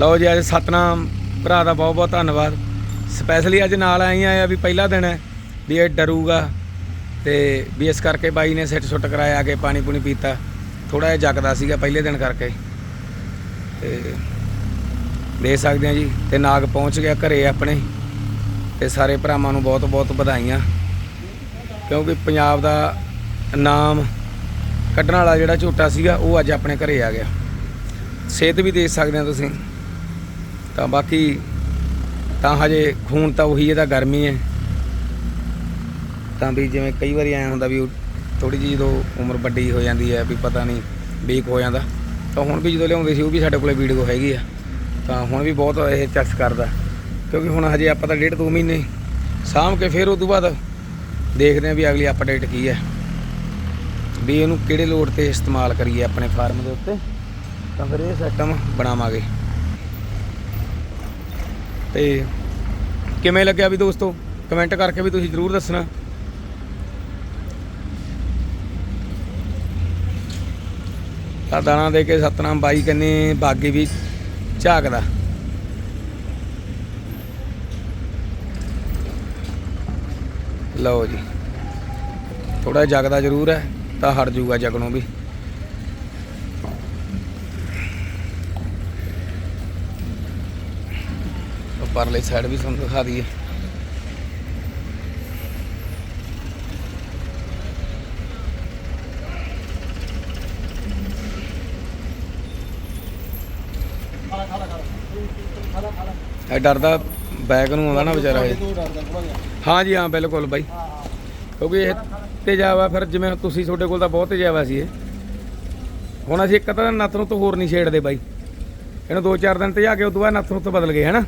ਲਓ ਜੀ, ਅੱਜ ਸਤਨਾਮ ਭਰਾ ਦਾ ਬਹੁਤ ਬਹੁਤ ਧੰਨਵਾਦ। ਸਪੈਸ਼ਲੀ ਅੱਜ ਨਾਲ ਆਈ ਆ ਵੀ ਪਹਿਲਾ ਦਿਨ ਹੈ ਵੀ ਇਹ ਡਰੂਗਾ ਤੇ ਵੀ ਇਸ ਕਰਕੇ ਬਾਈ ਨੇ ਸਿੱਟ ਸੁੱਟ ਕਰਾਇਆ ਕੇ ਪਾਣੀ ਪੂਣੀ ਪੀਤਾ। ਥੋੜਾ ਜਿਹਾ ਜਗਦਾ ਸੀਗਾ ਪਹਿਲੇ ਦਿਨ ਕਰਕੇ। ਤੇ ਦੇ ਸਕਦੇ ਆ ਜੀ, ਤੇ ਨਾਗ ਪਹੁੰਚ ਗਿਆ ਘਰੇ ਆਪਣੇ। ਤੇ ਸਾਰੇ ਭਰਾਵਾਂ ਨੂੰ ਬਹੁਤ ਬਹੁਤ ਵਧਾਈਆਂ। ਕਿਉਂਕਿ ਪੰਜਾਬ ਦਾ ਨਾਮ ਕੱਢਣ ਵਾਲਾ ਜਿਹੜਾ ਝੋਟਾ ਸੀਗਾ, ਉਹ ਅੱਜ ਆਪਣੇ ਘਰੇ ਆ ਗਿਆ। ਸਿਹਤ ਵੀ ਦੇ ਸਕਦੇ ਆ ਤੁਸੀਂ। ਤਾਂ ਬਾਕੀ ਤਾਂ ਹਜੇ ਖੂਨ ਤਾਂ ਉਹੀ ਇਹਦਾ ਗਰਮੀ ਹੈ। ਤਾਂ ਵੀ ਜਿਵੇਂ ਕਈ ਵਾਰੀ ਐਂ ਹੁੰਦਾ ਵੀ ਥੋੜੀ ਜਿਹੀ ਜਦੋਂ ਉਮਰ ਵੱਡੀ ਹੋ ਜਾਂਦੀ ਹੈ ਵੀ ਪਤਾ ਨਹੀਂ ਵੀਕ ਹੋ ਜਾਂਦਾ, ਤਾਂ ਹੁਣ ਵੀ ਜਦੋਂ ਲਿਆਉਂਦੇ ਸੀ ਉਹ ਵੀ ਸਾਡੇ ਕੋਲੇ ਵੀਡੀਓ ਹੈਗੀ ਆ। ਤਾਂ ਹੁਣ ਵੀ ਬਹੁਤ ਇਹ ਚਰਚ ਕਰਦਾ, ਕਿਉਂਕਿ ਹੁਣ ਹਜੇ ਆਪਾਂ ਤਾਂ ਡੇਢ ਦੋ ਮਹੀਨੇ ਸਾਂਭ ਕੇ ਫਿਰ ਉਸ ਤੋਂ ਬਾਅਦ ਦੇਖਦੇ ਹਾਂ ਵੀ ਅਗਲੀ ਅਪਡੇਟ ਕੀ ਹੈ। ਵੀ ਇਹਨੂੰ ਕਿਹੜੇ ਲੋਡ ਤੇ ਇਸਤੇਮਾਲ ਕਰੀਏ ਆਪਣੇ ਫਾਰਮ ਦੇ ਉੱਤੇ, ਤਾਂ ਫਿਰ ਇਹ ਸਿਸਟਮ ਬਣਾਵਾਂਗੇ। ਤੇ ਕਿਵੇਂ ਲੱਗਿਆ ਵੀ ਦੋਸਤੋ? ਕਮੈਂਟ ਕਰਕੇ ਵੀ ਤੁਸੀਂ ਜ਼ਰੂਰ ਦੱਸਣਾ। ਤਾਂ ਦਾਣਾ ਦੇ ਕੇ ਸਤਨਾਮ ਬਾਈ ਕੰਨੇ ਬਾਗੀ ਵੀ ਝਾਕਦਾ। ਲਓ ਜੀ। ਥੋੜਾ ਜਗਦਾ ਜ਼ਰੂਰ ਹੈ, ਤਾਂ ਹਟ ਜੂਗਾ ਜਗਣੋਂ ਵੀ ਉਹ ਪਰਲੇ ਸਾਈਡ ਵੀ ਤੁਹਾਨੂੰ ਦਿਖਾ ਦਈਏ। ਇਹ ਡਰਦਾ ਬੈਗ ਨੂੰ ਆਉਂਦਾ ਨਾ ਵਿਚਾਰਾ ਇਹ। ਹਾਂ ਜੀ, ਹਾਂ, ਬਿਲਕੁਲ ਬਾਈ। ਕਿਉਂਕਿ ਇਹ ਤੇਜ਼ਾਬ ਆ, ਫਿਰ ਜਿਵੇਂ ਤੁਸੀਂ ਤੁਹਾਡੇ ਕੋਲ ਤਾਂ ਬਹੁਤ ਤੇਜ਼ਾਬ ਆ ਸੀ ਇਹ। ਹੁਣ ਅਸੀਂ ਇੱਕ ਤਾਂ ਨੱਥ ਨੂੰ ਤੋਂ ਹੋਰ ਨਹੀਂ ਛੇੜਦੇ ਬਾਈ। ਇਹਨੂੰ ਦੋ ਚਾਰ ਦਿਨ ਤੇ ਤੇਜਾ ਕੇ ਉਦੋਂ ਬਾਅਦ ਨੱਥ ਨੂੰ ਤੋਂ ਬਦਲ ਗਏ, ਹਨਾ?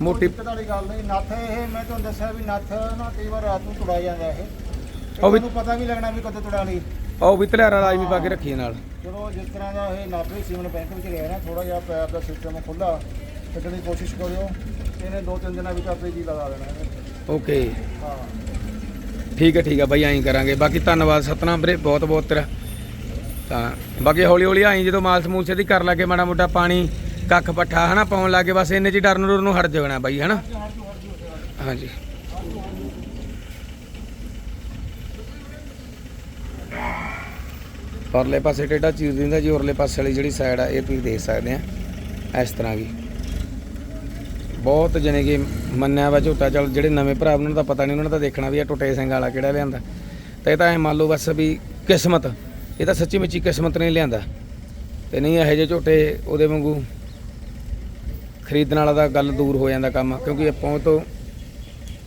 ਮੋਟੀ ਦਿੱਕਤ ਵਾਲੀ ਗੱਲ ਨਹੀਂ ਨੱਥ ਇਹ ਮੈਂ ਤੁਹਾਨੂੰ ਦੱਸਿਆ ਵੀ ਨੱਥ ਨਾ ਕਈ ਵਾਰ ਰਾਤ ਨੂੰ ਤੁੜਾ ਜਾਂਦਾ ਇਹ। ਉਹ ਵੀ- ਤੁਹਾਨੂੰ ਪਤਾ ਵੀ ਲੱਗਣਾ ਵੀ ਕਦੋਂ ਤੁੜਾ ਲਈ ਉਹ ਵੀ ਧਲਿਆਰਾ ਵੀ ਪਾ ਕੇ ਰੱਖੀ ਨਾਲ। ਚਲੋ ਜਿਸ ਤਰ੍ਹਾਂ ਦਾ ਇਹ ਨਾਭੇ ਸੀਮਨ ਬੈਂਕ ਵਿੱਚ ਰਿਹਾ ਨਾ ਥੋੜਾ ਜਿਹਾ ਪੈਰ ਦਾ ਸਿਸਟਮ ਖੁੱਲਾ ਕੱਢਣ ਦੀ ਕੋਸ਼ਿਸ਼ ਕਰਿਓ ਇਹਨੇ ਦੋ ਤਿੰਨ ਦਿਨਾਂ ਵਿੱਚ ਆਪੇ ਜੀ ਲਗਾ ਦੇਣਾ ਇਹਨੇ। ਓਕੇ। ਹਾਂ। ਠੀਕ ਹੈ ਠੀਕ ਹੈ ਬਾਈ ਐਂ ਕਰਾਂਗੇ। ਬਾਕੀ ਧੰਨਵਾਦ ਸਤਨਾਮ ਵੀਰੇ ਬਹੁਤ ਬਹੁਤ ਤੇਰਾ। ਤਾਂ ਬਾਕੀ ਹੌਲੀ ਹੌਲੀ ਆਈ ਜਦੋਂ ਮਾਲ ਸਮੂਸੇ ਦੀ ਕਰ ਲਾਗੇ ਮਾੜਾ ਮੋਟਾ ਪਾਣੀ ਕੱਖ ਪੱਠਾ ਹਨਾ ਪਾਉਣ ਲੱਗੇ, ਬਸ ਇੰਨੇ ਚ ਹੀ ਡਰਨ ਡਰਨ ਨੂੰ ਹਟ ਜਾਣਾ ਬਾਈ, ਹਨਾ? ਹਾਂਜੀ। ਪਰਲੇ ਪਾਸੇ ਟੇਡਾ ਚੀਰ ਦਿੰਦਾ ਜੀ, ਉਰਲੇ ਪਾਸੇ ਵਾਲੀ ਜਿਹੜੀ ਸਾਈਡ ਆ, ਇਹ ਤੁਸੀਂ ਦੇਖ ਸਕਦੇ ਆ, ਇਸ ਤਰ੍ਹਾਂ ਵੀ। ਬਹੁਤ ਜਣੇ ਕਿ ਮੰਨਿਆ ਵਾ ਝੋਟਾ ਚੱਲ ਜਿਹੜੇ ਨਵੇਂ ਭਰਾ, ਉਹਨਾਂ ਨੂੰ ਤਾਂ ਪਤਾ ਨਹੀਂ, ਉਹਨਾਂ ਨੇ ਤਾਂ ਦੇਖਣਾ ਵੀ ਆ ਟੁੱਟੇ ਸਿੰਘ ਵਾਲਾ ਕਿਹੜਾ ਲਿਆਂਦਾ। ਤੇ ਇਹ ਤਾਂ ਐ ਮੰਨ ਲਓ ਬਸ ਵੀ ਕਿਸਮਤ, ਇਹ ਤਾਂ ਸੱਚੀ ਮੁੱਚੀ ਕਿਸਮਤ ਨੇ ਲਿਆਂਦਾ। ਤੇ ਨਹੀਂ ਇਹੋ ਜਿਹੇ ਝੋਟੇ ਉਹਦੇ ਵਾਂਗੂ ਖਰੀਦਣ ਵਾਲਾ ਦਾ ਗੱਲ ਦੂਰ ਹੋ ਜਾਂਦਾ ਕੰਮ, ਕਿਉਂਕਿ ਆਪਾਂ ਉਹ ਤੋਂ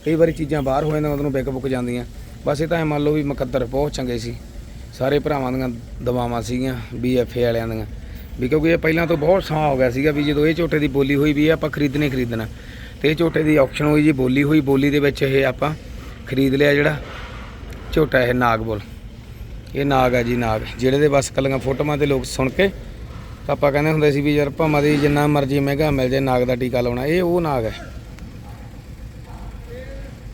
ਕਈ ਵਾਰੀ ਚੀਜ਼ਾਂ ਬਾਹਰ ਹੋ ਜਾਂਦੀਆਂ ਉਹਨੂੰ ਵਿਕ ਬੁੱਕ ਜਾਂਦੀਆਂ। ਬਸ ਇਹ ਤਾਂ ਐ ਮੰਨ ਲਓ ਵੀ ਮੁਕੱਦਰ, ਬਹੁਤ ਚੰਗੇ ਸੀ। ਸਾਰੇ ਭਰਾਵਾਂ ਦੀਆਂ ਦਵਾਵਾਂ ਸੀਗੀਆਂ ਬੀਐਫਏ ਵਾਲਿਆਂ ਦੀਆਂ। ਵੀ ਕਿਉਂਕਿ ਇਹ ਪਹਿਲਾਂ ਤੋਂ ਬਹੁਤ ਸਮਾਂ ਹੋ ਗਿਆ ਸੀਗਾ ਵੀ ਜਦੋਂ ਇਹ ਝੋਟੇ ਦੀ ਬੋਲੀ ਹੋਈ ਵੀ ਇਹ ਆਪਾਂ ਖਰੀਦਣੇ ਖਰੀਦਣਾ। ਤੇ ਇਹ ਝੋਟੇ ਦੀ ਆਕਸ਼ਨ ਹੋਈ ਜੀ, ਬੋਲੀ ਹੋਈ, ਬੋਲੀ ਦੇ ਵਿੱਚ ਇਹ ਆਪਾਂ ਖਰੀਦ ਲਿਆ ਜਿਹੜਾ ਝੋਟਾ ਇਹ ਨਾਗਬੁਲ ਇਹ ਨਾਗ ਹੈ ਜੀ, ਨਾਗ। ਜਿਹੜੇ ਦੇ ਬਸ ਕੱਲੀਆਂ ਫੋਟੋਆਂ ਤੇ ਲੋਕ ਸੁਣ ਕੇ ਤਾਂ ਆਪਾਂ ਕਹਿੰਦੇ ਹੁੰਦੇ ਸੀ ਵੀ ਯਾਰ ਭਾਵੇਂ ਦੀ ਜਿੰਨਾ ਮਰਜ਼ੀ ਮਹਿੰਗਾ ਮਿਲ ਜਾਏ, ਨਾਗ ਦਾ ਟੀਕਾ ਲਾਉਣਾ, ਇਹ ਉਹ ਨਾਗ ਹੈ।